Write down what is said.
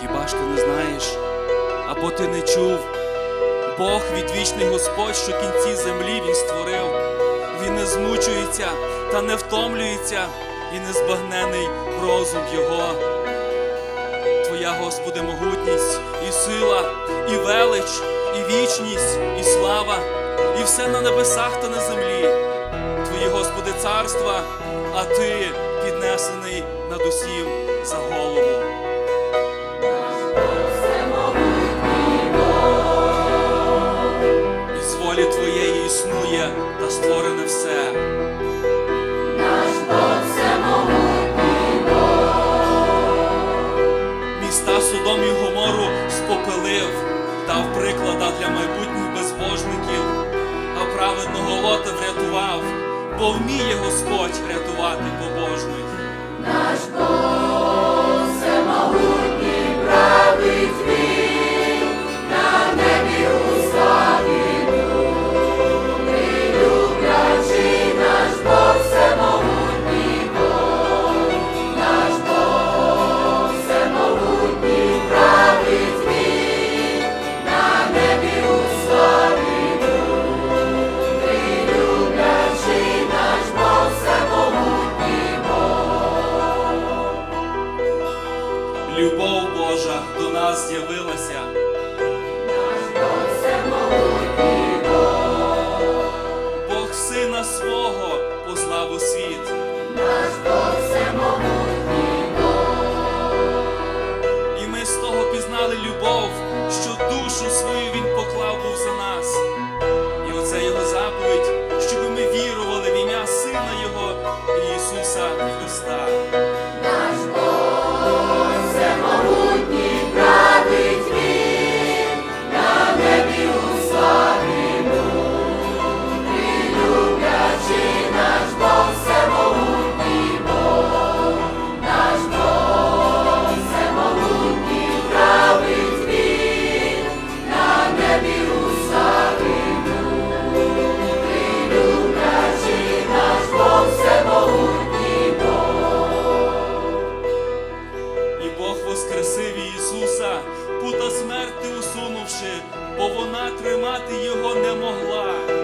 Хіба ж ти не знаєш? Або ти не чув? Бог відвічний Господь, що кінці землі Він створив. Він не змучується та не втомлюється, і незбагнений розум Його. Твоя, Господи, могутність, і сила, і велич, і вічність, і слава, і все на небесах та на землі. Твої, Господи, царства, а Ти піднесений над усім за голову. Для майбутніх безбожників, а праведного лота врятував, бо вміє Господь рятувати побожних. Наш Бог з'явилася. Вона тримати його не могла.